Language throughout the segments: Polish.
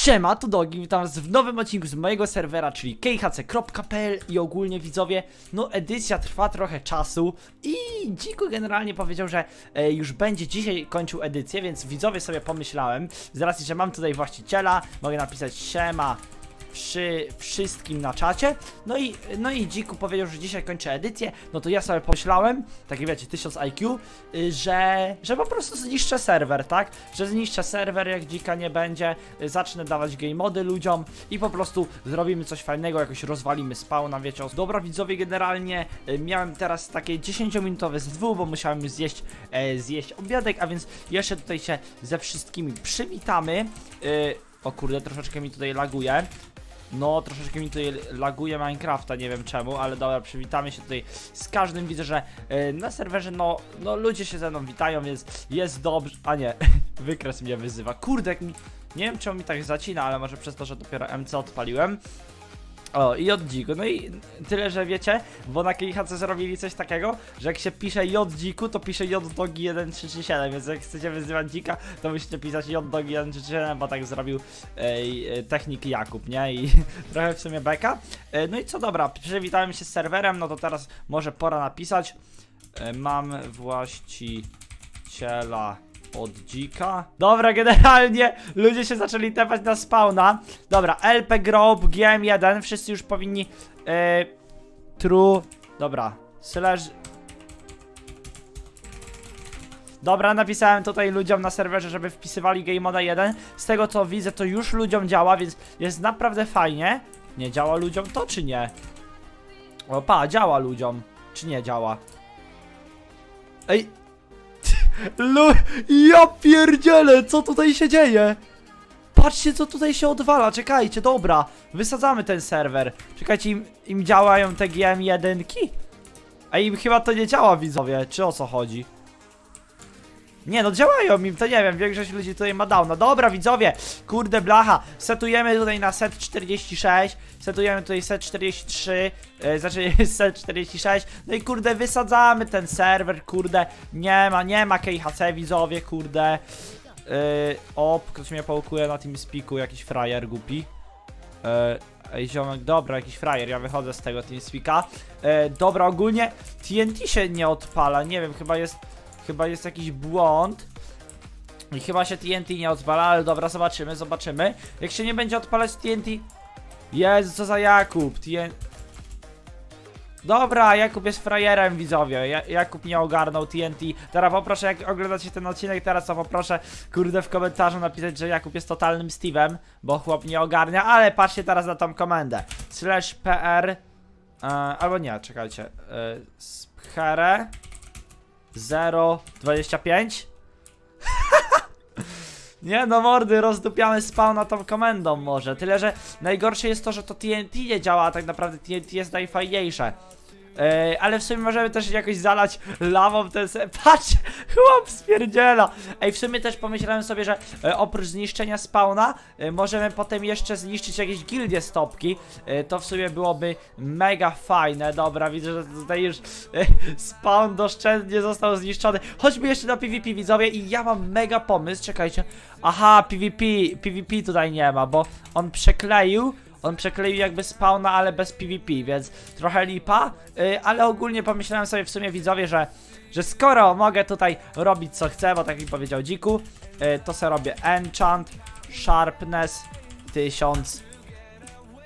Siema, tu Dogi, witam was w nowym odcinku z mojego serwera, czyli khc.pl i ogólnie widzowie, no edycja trwa trochę czasu i Dziku generalnie powiedział, że e, już będzie dzisiaj kończył edycję, więc widzowie sobie pomyślałem, z racji, że mam tutaj właściciela, mogę napisać siema przy wszystkim na czacie. No i, no i Dziku powiedział, że dzisiaj kończę edycję. No to ja sobie pomyślałem, takie wiecie, 1000 IQ, y, że, że po prostu zniszczę serwer, tak? Że zniszczę serwer, jak Dzika nie będzie, zacznę dawać game mody ludziom i po prostu zrobimy coś fajnego, jakoś rozwalimy spawna, wiecie. Dobra widzowie, generalnie y, miałem teraz takie 10-minutowe ZW, bo musiałem zjeść, e, zjeść obiadek, a więc jeszcze tutaj się ze wszystkimi przywitamy. Y, o kurde, troszeczkę mi tutaj laguje. No, troszeczkę mi tutaj laguje Minecrafta, nie wiem czemu, ale dobra, przywitamy się tutaj z każdym. Widzę, że e, na serwerze, no, no ludzie się ze mną witają, więc jest dobrze. A nie, wykres mnie wyzywa. Kurde, jak mi. Nie wiem czemu mi tak zacina, ale może przez to, że dopiero MC odpaliłem. O, i od dziku. No i tyle, że wiecie, bo na KHC zrobili coś takiego, że jak się pisze J dziku, to pisze J dogi 1337, więc jak chcecie wyzywać dzika, to musicie pisać J dogi 1337, bo tak zrobił e, technik Jakub, nie? I trochę w sumie beka. E, no i co dobra, przywitałem się z serwerem, no to teraz może pora napisać. E, mam właściciela od dzika. Dobra, generalnie ludzie się zaczęli tepać na spawna. Dobra, LP Grob, GM1, wszyscy już powinni. E, true. Dobra, slash. Dobra, napisałem tutaj ludziom na serwerze, żeby wpisywali Game Moda 1. Z tego co widzę, to już ludziom działa, więc jest naprawdę fajnie. Nie działa ludziom to, czy nie? Opa, działa ludziom. Czy nie działa? Ej, Lu... Ja pierdzielę, co tutaj się dzieje? Patrzcie, co tutaj się odwala, czekajcie, dobra. Wysadzamy ten serwer. Czekajcie, im, im działają te GM1. A im chyba to nie działa, widzowie, czy o co chodzi? Nie no, działają im, to nie wiem, większość ludzi tutaj ma downa. Dobra, widzowie, kurde blacha, setujemy tutaj na set 46, setujemy tutaj set 43, e, znaczy set 46, no i kurde, wysadzamy ten serwer, kurde, nie ma, nie ma KHC, widzowie, kurde. Yy, o, ktoś mnie pałkuje na tym spiku, jakiś frajer głupi. Yy, Ej, ziomek, dobra, jakiś frajer, ja wychodzę z tego TeamSpeaka. E, dobra, ogólnie TNT się nie odpala, nie wiem, chyba jest, chyba jest jakiś błąd. I chyba się TNT nie odpala, ale dobra, zobaczymy, zobaczymy. Jak się nie będzie odpalać TNT... Jezu, co za Jakub, TNT... Dobra, Jakub jest frajerem, widzowie. Ja, Jakub nie ogarnął TNT. Teraz poproszę, jak oglądacie ten odcinek, teraz to poproszę, kurde, w komentarzu napisać, że Jakub jest totalnym Steve'em, bo chłop nie ogarnia, ale patrzcie teraz na tą komendę. Slash pr, e, albo nie, czekajcie, e, 025 Nie no mordy, rozdupiamy spawna tą komendą może, tyle że najgorsze jest to, że to TNT nie działa, a tak naprawdę TNT jest najfajniejsze. Ale w sumie możemy też jakoś zalać lawą ten se... Patrz! Chłop spierdziela! Ej, w sumie też pomyślałem sobie, że e, oprócz zniszczenia spawna, e, możemy potem jeszcze zniszczyć jakieś gildie stopki. E, to w sumie byłoby mega fajne. Dobra, widzę, że tutaj już e, spawn doszczętnie został zniszczony. Chodźmy jeszcze na PvP, widzowie, i ja mam mega pomysł. Czekajcie. Aha, PvP, PvP tutaj nie ma, bo on przekleił on przekleił jakby spawna, ale bez PvP, więc trochę lipa, yy, ale ogólnie pomyślałem sobie w sumie widzowie, że, że skoro mogę tutaj robić co chcę, bo tak mi powiedział Dziku, yy, to sobie robię enchant, sharpness 1000.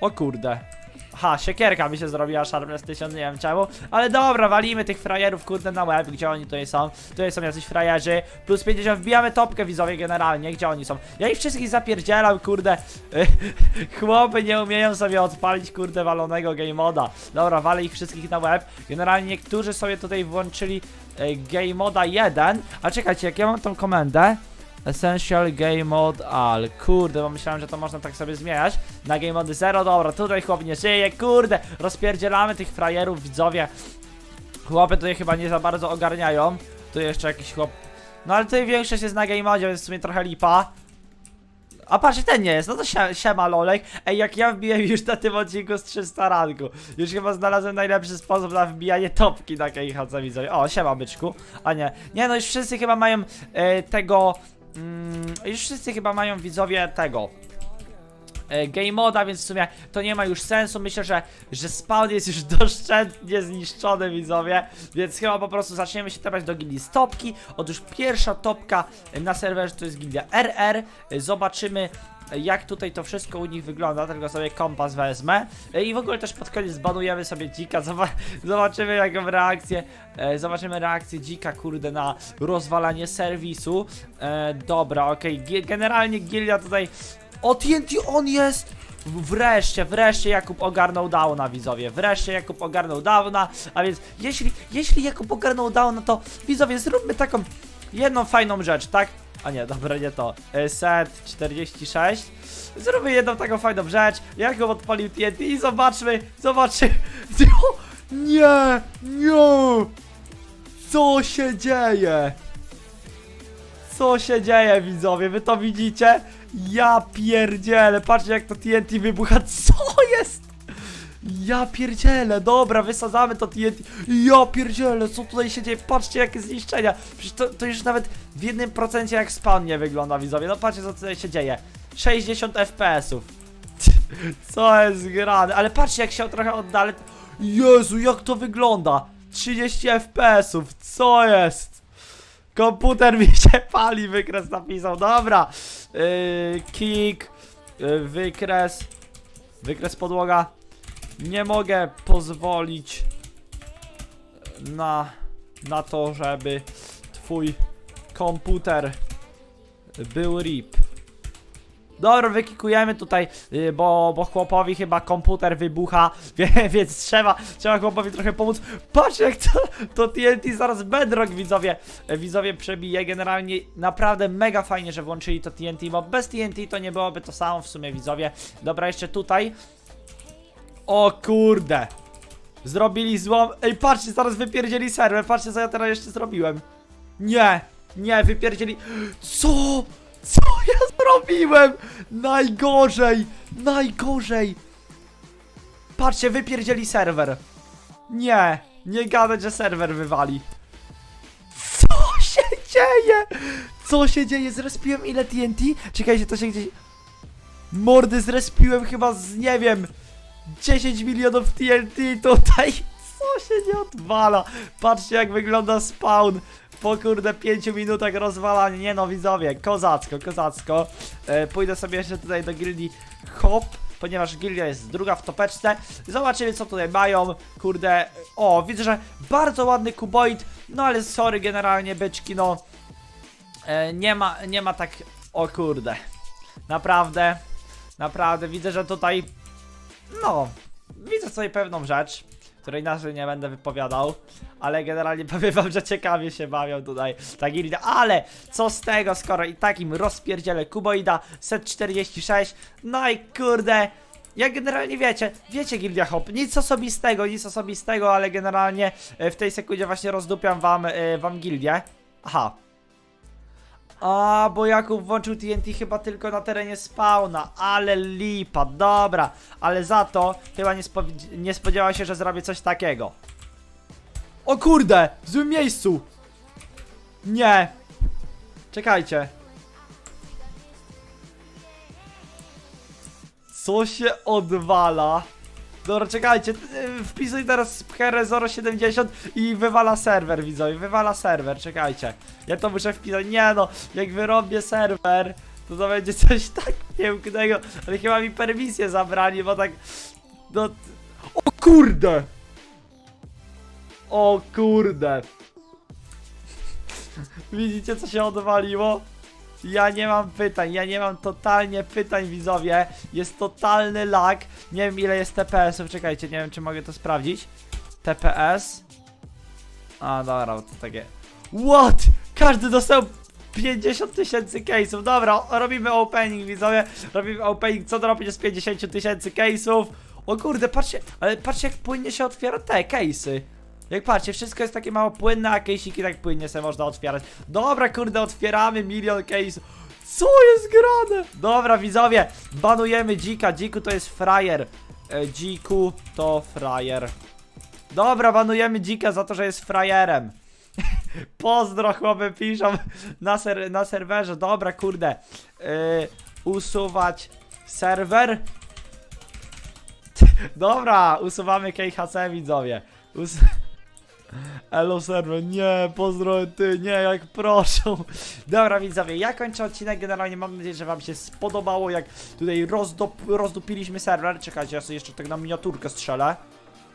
O kurde. Aha, siekierka mi się zrobiła Sharpness 1000, nie wiem czemu. Ale dobra, walimy tych frajerów, kurde, na łeb, gdzie oni tutaj są. Tutaj są jacyś frajerzy. Plus 50, wbijamy topkę widzowie generalnie, gdzie oni są. Ja ich wszystkich zapierdzielam, kurde. Chłopy nie umieją sobie odpalić, kurde, walonego game moda. Dobra, walę ich wszystkich na łeb. Generalnie niektórzy sobie tutaj włączyli e, game moda 1. A czekajcie, jak ja mam tą komendę. Essential Game Mode All. Kurde, bo myślałem, że to można tak sobie zmieniać. Na Game Mode 0, dobra, tutaj chłop nie żyje, kurde. Rozpierdzielamy tych frajerów, widzowie. Chłopy tutaj chyba nie za bardzo ogarniają. Tu jeszcze jakiś chłop. No ale tutaj większość jest na Game Mode, więc w sumie trochę lipa. A patrz, ten nie jest, no to sie- siema lolek Ej, jak ja wbiłem już na tym odcinku z 300 ranku Już chyba znalazłem najlepszy sposób na wbijanie topki na KHC widzowie O, siema byczku A nie, nie no już wszyscy chyba mają e, tego mm, Już wszyscy chyba mają widzowie tego e, game moda, więc w sumie to nie ma już sensu. Myślę, że, że spawn jest już doszczętnie zniszczony, widzowie, więc chyba po prostu zaczniemy się tepać do gildii stopki. Otóż pierwsza topka na serwerze to jest gildia RR. E, Zobaczymy jak tutaj to wszystko u nich wygląda, tylko sobie kompas wezmę E, i w ogóle też pod koniec zbanujemy sobie dzika, Zoba zobaczymy jaką reakcję, e, zobaczymy reakcję dzika, kurde, na rozwalanie serwisu. E, dobra, okej, Gi- generalnie gildia tutaj, o TNT on jest! Wreszcie, wreszcie Jakub ogarnął downa, widzowie. Wreszcie Jakub ogarnął downa. A więc, jeśli, jeśli Jakub ogarnął downa, to widzowie, zróbmy taką jedną fajną rzecz, tak? A nie, dobra, nie to. E, Set 46. Zróbmy jedną taką fajną rzecz. Jakub odpalił TNT i zobaczmy, zobaczmy. Nie, nie. Co się dzieje? Co się dzieje, widzowie? Wy to widzicie? Ja pierdzielę, patrzcie jak to TNT wybucha. Co? Ja pierdzielę, dobra, wysadzamy to TNT. Ja pierdzielę, co tutaj się dzieje? Patrzcie jakie zniszczenia. Przecież to, to już nawet w jednym procencie jak spawn nie wygląda, widzowie. No patrzcie co tutaj się dzieje. 60 FPS-ów. Co jest grane? Ale patrzcie jak się trochę oddalę. Jezu, jak to wygląda? 30 FPS-ów, co jest? Komputer mi się pali, wykres napisał. Dobra. Yy, kick, yy, wykres, wykres podłoga. Nie mogę pozwolić na, na to, żeby twój komputer był RIP. Dobra, wykikujemy tutaj, yy, bo, bo chłopowi chyba komputer wybucha, więc trzeba, trzeba chłopowi trochę pomóc. Patrz jak to, to TNT zaraz bedrock widzowie, widzowie przebije. Generalnie naprawdę mega fajnie, że włączyli to TNT, bo bez TNT to nie byłoby to samo w sumie widzowie. Dobra, jeszcze tutaj. O kurde. Zrobili złom. Ej, patrzcie, zaraz wypierdzieli serwer. Patrzcie, co ja teraz jeszcze zrobiłem. Nie, nie, wypierdzieli. Co? Co ja zrobiłem? Najgorzej, najgorzej. Patrzcie, wypierdzieli serwer. Nie, nie gadać, że serwer wywali. Co się dzieje? Co się dzieje? Zrespiłem ile TNT? Czekajcie, to się gdzieś... Mordy zrespiłem chyba z, nie wiem... 10 milionów TNT tutaj. Co się nie odwala? Patrzcie jak wygląda spawn. Po kurde 5 minutach rozwalania. Nie no widzowie, kozacko, kozacko. E, pójdę sobie jeszcze tutaj do gildii Hop. Ponieważ gildia jest druga w topeczce. Zobaczymy co tutaj mają. Kurde. O, widzę, że bardzo ładny kuboid. No ale sorry generalnie byczki, no. E, nie ma, nie ma tak. O kurde. Naprawdę. Naprawdę widzę, że tutaj no, widzę sobie pewną rzecz, której nazwy nie będę wypowiadał, ale generalnie powiem wam, że ciekawie się bawią tutaj ta gildia, ale co z tego, skoro i takim rozpierdzielę kuboida, set 46, no i kurde, jak generalnie wiecie, wiecie Gildia Hop, nic osobistego, nic osobistego, ale generalnie e, w tej sekundzie właśnie rozdupiam wam, e, wam gildię. Aha, a, bo Jakub włączył TNT chyba tylko na terenie spawna, ale lipa, dobra, ale za to chyba nie, spo nie się, że zrobię coś takiego. O kurde, w złym miejscu. Nie. Czekajcie. Co się odwala? Dobra, czekajcie, y, wpisuj teraz Here 070 i wywala serwer, widzowie, wywala serwer, czekajcie. Ja to muszę wpisać, nie no, jak wyrobię serwer, to to będzie coś tak pięknego, ale chyba mi permisję zabrali, bo tak, no, o kurde! O kurde! Widzicie co się odwaliło? Ja nie mam pytań, ja nie mam totalnie pytań widzowie. Jest totalny lag. Nie wiem ile jest TPS-ów, czekajcie, nie wiem czy mogę to sprawdzić. TPS A dobra, bo to takie What? Każdy dostał 50 tysięcy case'ów, dobra, robimy opening widzowie. Robimy opening, co zrobić z 50 tysięcy case'ów? O kurde, patrzcie, ale patrzcie jak płynnie się otwiera te case'y jak patrzcie, wszystko jest takie mało płynne, a case'iki tak płynnie sobie można otwierać. Dobra, kurde, otwieramy milion case'ów. Co jest grane? Dobra, widzowie, banujemy dzika. Dziku to jest frajer. E, dziku to frajer. Dobra, banujemy dzika za to, że jest frajerem. Pozdro, chłopy piszą na, ser na serwerze. Dobra, kurde. E, usuwać serwer. Dobra, usuwamy KHC widzowie. Us Elo serwer, nie, pozdro ty, nie, jak proszę. Dobra widzowie, ja kończę odcinek, generalnie mam nadzieję, że wam się spodobało, jak tutaj rozdupiliśmy serwer. Czekajcie, ja sobie jeszcze tak na miniaturkę strzelę.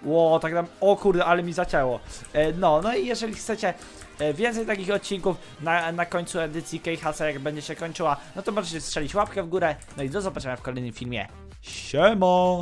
Ło, tak nam, o kurde, ale mi zacięło. E, no, no i jeżeli chcecie e, więcej takich odcinków na, na końcu edycji KHC, jak będzie się kończyła, no to możecie strzelić łapkę w górę. No i do zobaczenia w kolejnym filmie. Siemo!